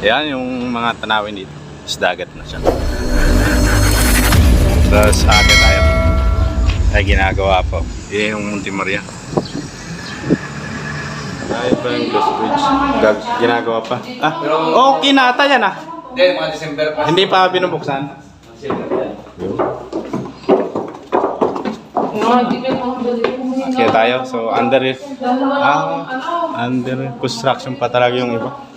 Ayan yung mga tanawin dito. Is dagat na siya. Tapos agad tayo. Ay ginagawa po. Yan yung Monte Maria. Ay pa yung Lost Bridge. Gag- ginagawa pa. Ah, oh, kinata yan ah. Hindi, mga December pa. Hindi pa binubuksan. Kaya tayo. So under ah, under construction pa talaga yung iba.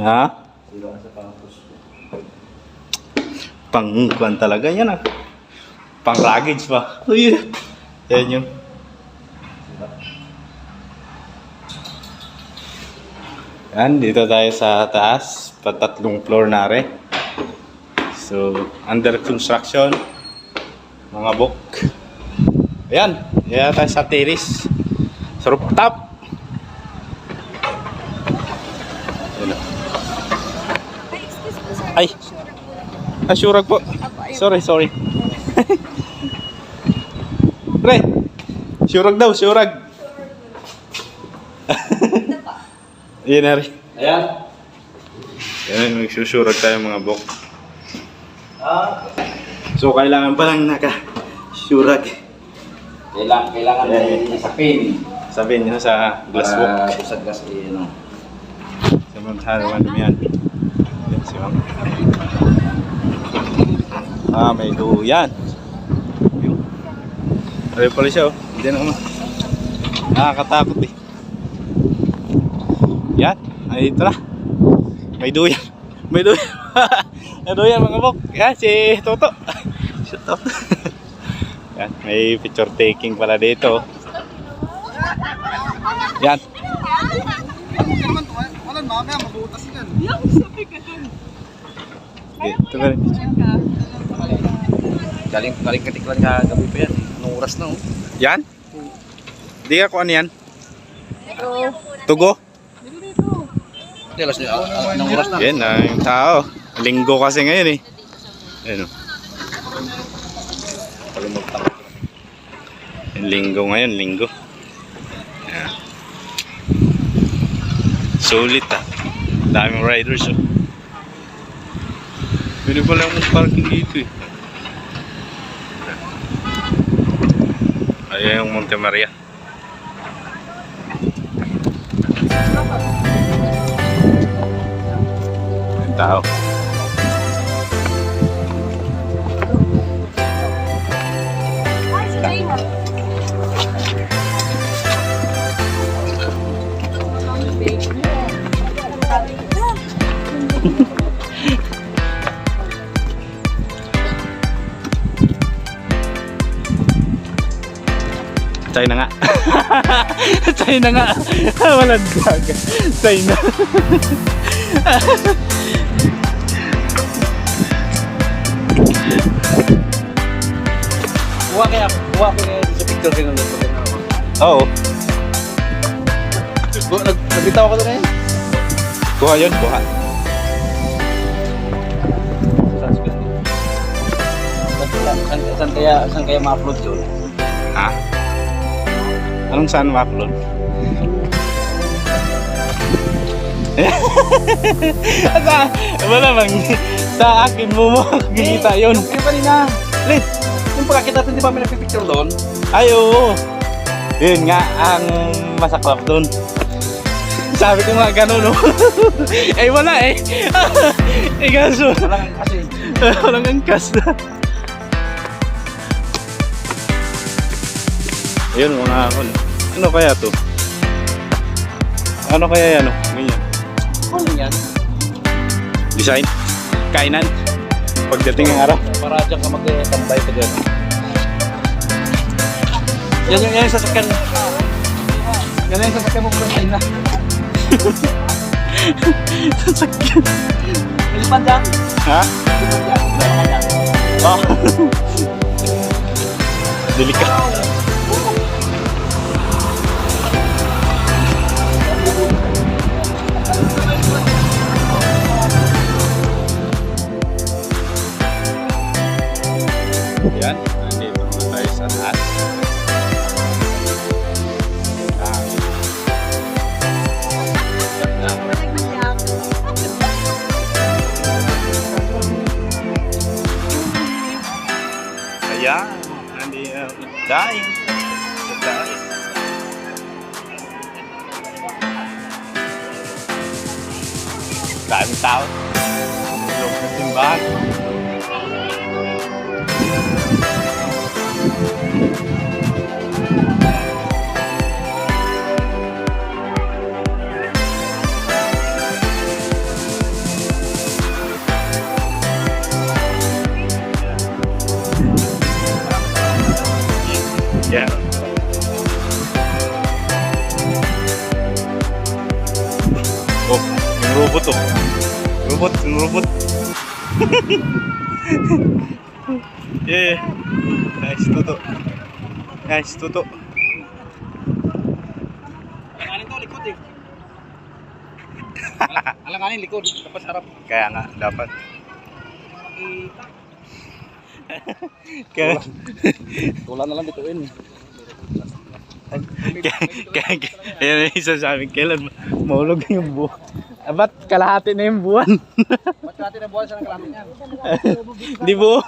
Ha? Pangkuan talaga yan ah. Pang luggage pa. Uy. Yan yung Yan, dito tayo sa taas. Patatlong floor na rin. So, under construction. Mga book. Ayan, yan tayo sa terrace. Sa rooftop. Ayan. Ay, ah, surag po. Sorry, sorry. Pre, surag daw, surag. Yan na rin. Ayan. Yan, magsusurag tayo mga bok. Ah. So, kailangan pa lang naka-surag. Kailangan, kailangan Ayan. may sapin. Sabihin nyo sa glassbook. Para Usag gas eh, ano. Sa mga halaman dumi yan. Yan si. Ah, may duyan. Yun. Ayun pala siya oh. Hindi naman. Nakakatakot eh. Yan. Ay, dito na. May duyan. May duyan. may duyan mga bok. Yan, si Toto. si Toto. Yan, may picture taking pala dito. Yan. Wala, mamaya mabutas yan. Dito ka rin. Galing, galing katiklan ka gabi pa yan. Anong oras na oh? Yan? Di ka kung ano yan? Tugo? Hindi, alas niya. ah, Anong oras na? Yan na yung tao. Linggo kasi ngayon eh. Ano? Kalimutan. Linggo ngayon, linggo. Sulit ah. Daming riders oh. Pwede pala yung parking dito eh. Ayan yung Monte Maria. Yung tao. China nga. Walang gaga. China. Kuha kaya, kuha ko kaya sa picture kayo ng Oo. Nag- Nagbitaw ako doon ngayon. Kuha yun, saan, saan kaya, saan kaya ma-upload yun? Ha? Anong saan ma-upload? sa, wala bang sa akin mo mo kikita yun. Yung, yung kanina, Lin, yung pagkakita natin, di ba may nagpipicture doon? Ay, oo. Yun nga, ang masaklap doon. Sabi ko nga gano'n, no? eh, wala eh. eh, kaso. Walang kasi. Walang angkas na. Ayun, mga ako. Ano kaya to? Ano kaya yan, no? Ganyan. Ano yan? Design? Kainan? Pagdating ng araw? Para dyan ka mag-tambay ka dyan. Yan yung, yan yung sasakyan. Yan yung sasakyan mo kung na. Sasakyan. Ilipad dyan. Ha? Ilipad dyan. Oh. Delikado. Hindi na dying. Dying. Daming tao. Loob ng. Yeah. Oh, yung robot oh. Robot, yung robot. yeah. Nice tuto. Nice tuto. Alanganin to, likod eh. Alanganin, likod. Tapos harap. Kaya nga, dapat. Kaya, Tulan na lang bituin. kaya, kaya, kaya isa sa amin, kailan maulog yung buwan? Ah, ba't kalahati na yung buwan? Ba't natin na buwan sa ng kalamin yan? Di buo.